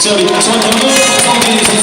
자, 우리 전현우 성빈 선수의 수행